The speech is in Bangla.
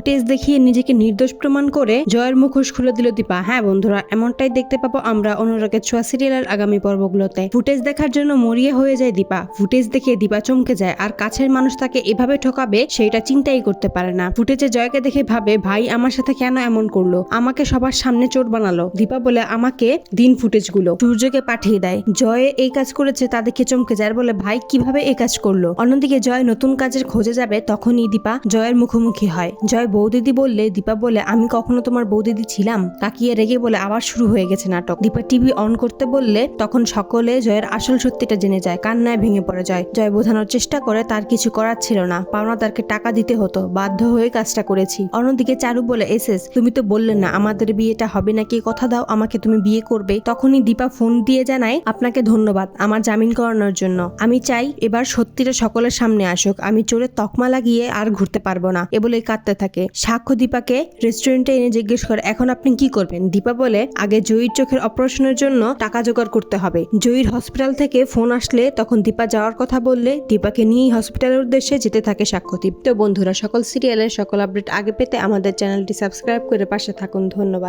ফুটেজ দেখিয়ে নিজেকে নির্দোষ প্রমাণ করে জয়ের মুখোশ খুলে দিল দীপা। হ্যাঁ বন্ধুরা, এমনটাই দেখতে পাবো আমরা অনুরাগের ছোঁয়া সিরিয়ালের আগামী পর্বগুলোতে। ফুটেজ দেখার জন্য মরিয়া হয়ে যায় দীপা। ফুটেজ দেখে দীপা চমকে যায়, আর কাছের মানুষ তাকে এভাবে ঠকাবে সেটা চিন্তাই করতে পারে না। ফুটেজে জয়কে দেখে ভাবে, ভাই, আমার সাথে কেন এমন করল? আমাকে সবার সামনে চোর বানালো। দীপা বলে, আমাকে দিন ফুটেজগুলো সূর্যকে পাঠিয়ে দেয়। জয় এই কাজ করেছে, তা দেখে চমকে যায় বলে, ভাই, কীভাবে এই কাজ করল? অন্যদিকে জয় নতুন কাজের খোঁজে যাবে, তখনই দীপা জয়ের মুখোমুখি হয়। জয় বৌদিদি বললে, দীপা বলে, আমি কখনো তোমার বৌদিদি ছিলাম? তাকিয়ে রেগে বলে, আবার শুরু হয়ে গেছে নাটক। দীপা টিভি অন করতে বললে, তখন সকলে জয়ের আসল সত্যিটা জেনে যায়, কান্নায় ভেঙে পড়ে যায়। জয় বোঝানোর চেষ্টা করে, তার কিছু করার ছিল না। পাওনাদারকে টাকা দিতে হতো, বাধ্য হয়ে কাজটা করেছি। অন্যদিকে চারু বলে, এসেস, তুমি তো বললে না, আমাদের বিয়েটা হবে নাকি? কথা দাও, আমাকে তুমি বিয়ে করবে। তখনই দীপা ফোন দিয়ে জানায়, আপনাকে ধন্যবাদ, আমার জামিন করানোর জন্য। আমি চাই এবার সত্যিটা সকলের সামনে আসুক। আমি চোরের তকমা লাগিয়ে আর ঘুরতে পারব না। এ বলে কাঁদতে থাকে। সাক্ষ্য দীপাকে রেস্টুরেন্টে এনে জিজ্ঞেস করে, এখন আপনি কি করবেন? দীপা বলে, আগে জয়ীর চোখের অপারেশনের জন্য টাকা জোগাড় করতে হবে। জয়ীর হসপিটাল থেকে ফোন আসলে তখন দীপা যাওয়ার কথা বললে দীপাকে নিয়েই হসপিটালের উদ্দেশ্যে যেতে থাকে সাক্ষ্যদীপ তো বন্ধুরা, সকল সিরিয়ালের সকল আপডেট আগে পেতে আমাদের চ্যানেলটি সাবস্ক্রাইব করে পাশে থাকুন। ধন্যবাদ।